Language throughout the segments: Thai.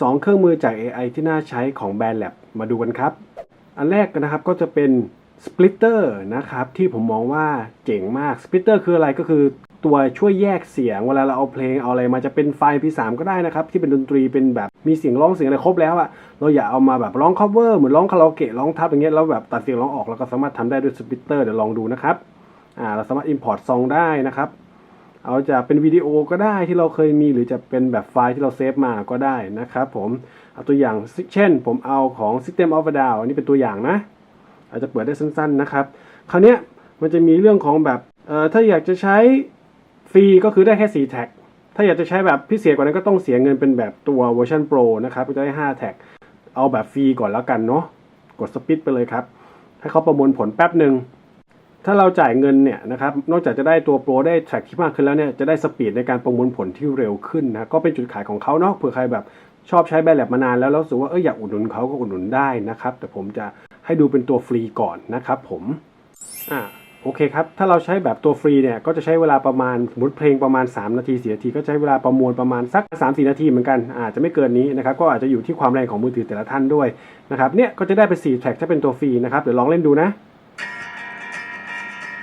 2 เครื่องมือจาก AI ที่น่าใช้ของแบรนด์ Lab มาดูกันครับ อันแรกนะครับก็จะเป็น Splitter นะครับที่ผมมองว่าเจ๋งมาก Splitter คืออะไรก็คือตัวช่วยแยกเสียงเวลาเราเอาเพลงเอาอะไรมาจะเป็นไฟล์ P3 ก็ได้นะครับ ที่เป็นดนตรีเป็นแบบมีเสียงร้องเสียงอะไรครบแล้วอะเราอย่าเอามาแบบร้อง cover เหมือนร้องคาราโอเกะร้องทับอย่างเงี้ยแล้วแบบตัดเสียงร้องออกเราก็สามารถทำได้ด้วย Splitter เดี๋ยวลองดูนะครับอ่าเราสามารถ import ซองได้นะครับ เอาจะเป็นวิดีโอก็ได้ที่เราเคยมีหรือจะเป็นแบบไฟล์ที่เราเซฟมาก็ได้นะครับผมเอาตัวอย่างเช่น ผมเอาของ System of a Down อันนี้เป็นตัวอย่างนะ อาจจะเปิดได้สั้นๆนะครับ คราวนี้มันจะมีเรื่องของแบบถ้าอยากจะใช้ฟรีก็คือได้แค่ 4 แท็ก ถ้าอยากจะใช้แบบพิเศษกว่านั้นก็ต้องเสียเงินเป็นแบบตัวเวอร์ชัน Pro นะครับก็จะได้ 5 แท็ก เอาแบบฟรีก่อนแล้วกันเนาะกดสปิดไปเลยครับ ให้เขาประมวลผลแป๊บหนึ่ง ถ้าเราจ่ายเงินเนี่ยนะครับ นอกจากจะได้ตัวโปรได้แทร็กที่มากขึ้นแล้วเนี่ย จะได้สปีดในการประมวลผลที่เร็วขึ้นนะ ก็เป็นจุดขายของเขาเนาะ เผื่อใครแบบชอบใช้แบรนด์แลบมานานแล้วแล้วรู้สึกว่าเอออยากอุดหนุนเขาก็อุดหนุนได้นะครับ แต่ผมจะให้ดูเป็นตัวฟรีก่อนนะครับผม อ่าโอเคครับ ถ้าเราใช้แบบตัวฟรีเนี่ย ก็จะใช้เวลาประมาณสมมติเพลงประมาณ 3 นาที4นาที ก็ใช้เวลาประมวลประมาณสัก 3-4 นาทีเหมือนกัน อาจจะไม่เกินนี้นะครับ ก็อาจจะอยู่ที่ความแรงของมือถือแต่ละท่านด้วยนะครับ เนี่ยก็จะได้เป็น4แทร็กถ้าเป็นตัวฟรีนะครับ เดี๋ยวลองเล่นดูนะ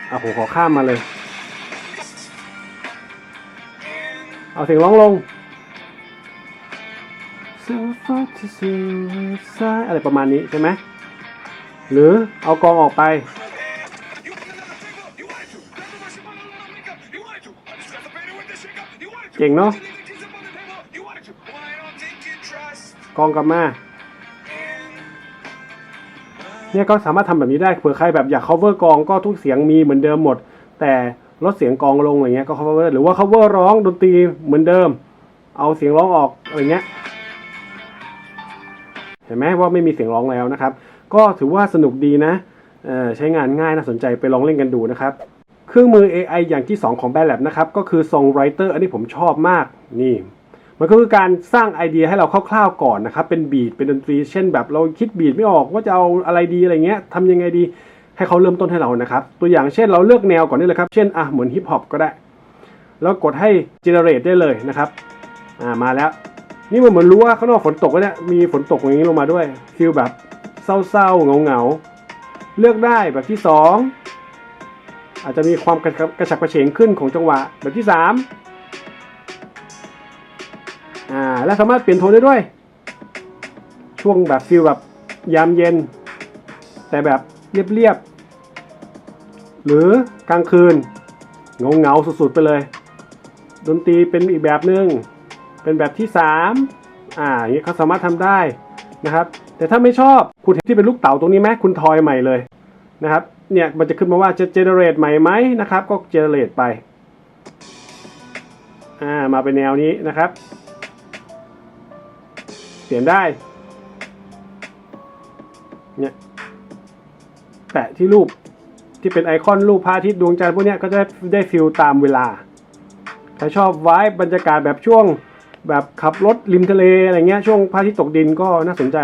อะผมขอข้ามมาเลย เอาเสียงร้องลง So far to see อะไรประมาณนี้ใช่ไหม หรือเอากองออกไป เก่งเนาะกองกลับมา เนี่ยก็สามารถทำแบบนี้ได้เผื่อใครแบบอยาก cover กองก็ทุกเสียงมีเหมือนเดิมหมด แต่ลดเสียงกองลงอะไรเงี้ยก็ cover หรือว่า cover ร้องดนตรีเหมือนเดิม เอาเสียงร้องออกอะไรเงี้ยเห็นไหมว่าไม่มีเสียงร้องแล้วนะครับ ก็ถือว่าสนุกดีนะใช้งานง่ายน่าสนใจไปลองเล่นกันดูนะครับ เครื่องมือ AI อย่างที่ 2 ของ b a n d Lab นะครับ ก็คือ Songwriter อันนี้ผมชอบมากนี่ มันก็คือการสร้างไอเดียให้เราคร่าวๆก่อนนะครับเป็นบีทเป็นดนตรีเช่นแบบเราคิดบีทไม่ออกว่าจะเอาอะไรดีอะไรเงี้ยทำยังไงดีให้เขาเริ่มต้นให้เรานะครับ ตัวอย่างเช่นเราเลือกแนวก่อนนี่เลยครับ เช่นอะเหมือนฮิปฮอปก็ได้ แล้วกดให้ generate ได้เลยนะครับอ่ามาแล้ว นี่มันเหมือนรู้ว่าข้างนอกฝนตกแล้วเนี่ยมีฝนตกอย่างนี้ลงมาด้วยฟีลแบบเศร้าๆเงาๆเลือกได้แบบที่สองอาจจะมีความกระกระฉับกระเฉงขึ้นของจังหวะแบบที่สาม อ่า และสามารถเปลี่ยนโทนได้ด้วย ช่วงแบบฟีลแบบยามเย็น แต่แบบเรียบๆ หรือกลางคืนเงาๆสุดๆ ไปเลย ดนตรีเป็นอีกแบบหนึ่งเป็นแบบที่ 3 อ่าอย่างนี้ยเขาสามารถทำได้นะครับ แต่ถ้าไม่ชอบคุณเห็นที่เป็นลูกเต๋าตรงนี้ไหมคุณทอยใหม่เลยนะครับ เนี่ยมันจะขึ้นมาว่าจะ generate ใหม่ไหมนะครับ ก็ generate ไป อ่า มาเป็นแนวนี้นะครับ เปลี่ยนได้ เนี่ยแปะที่รูปที่เป็นไอคอนรูปพระอาทิตย์ดวงจันทร์พวกนี้ก็จะได้ได้ฟิลตามเวลาใครชอบไว้บรรยากาศแบบช่วงแบบขับรถริมทะเลอะไรเงี้ยช่วงพระอาทิตย์ตกดินก็น่าสนใจ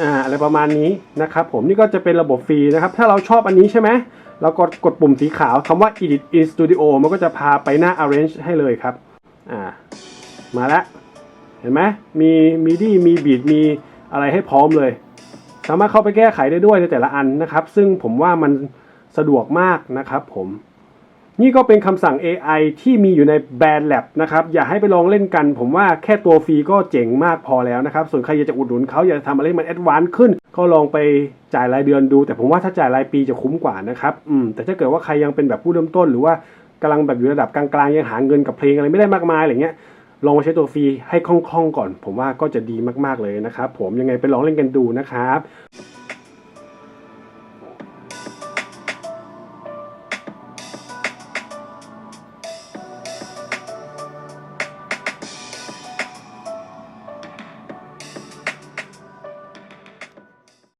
อ่าอะไรประมาณนี้นะครับผมนี่ก็จะเป็นระบบฟรีนะครับ ถ้าเราชอบอันนี้ใช่ไหมเรากดกดปุ่มสีขาวคำว่า edit in studio มันก็จะพาไปหน้า arrange ให้เลยครับอ่า มาแล้วเห็นไหมมีมีดีมีบีดมีอะไรให้พร้อมเลย สามารถเข้าไปแก้ไขได้ด้วยในแต่ละอันนะครับ ซึ่งผมว่ามันสะดวกมากนะครับผม นี่ก็เป็นคำสั่ง AI ที่มีอยู่ในแบรนด์ Lab นะครับ อย่าให้ไปลองเล่นกัน ผมว่าแค่ตัวฟรีก็เจ๋งมากพอแล้วนะครับ ส่วนใครอยากจะอุดหนุนเขาอยากจะทำอะไรมันแอดวานซ์ขึ้น ก็ลองไปจ่ายรายเดือนดู แต่ผมว่าถ้าจ่ายรายปีจะคุ้มกว่านะครับอืมแต่ถ้าเกิดว่าใครยังเป็นแบบผู้เริ่มต้น หรือว่ากำลังแบบอยู่ระดับกลางๆยังหาเงินกับเพลงอะไรไม่ได้มากมายอะไรเงี้ย ลองมาใช้ตัวฟรีให้คล่องๆก่อน ผมว่าก็จะดีมากๆเลยนะครับ ผมยังไงไปลองเล่นกันดูนะครับ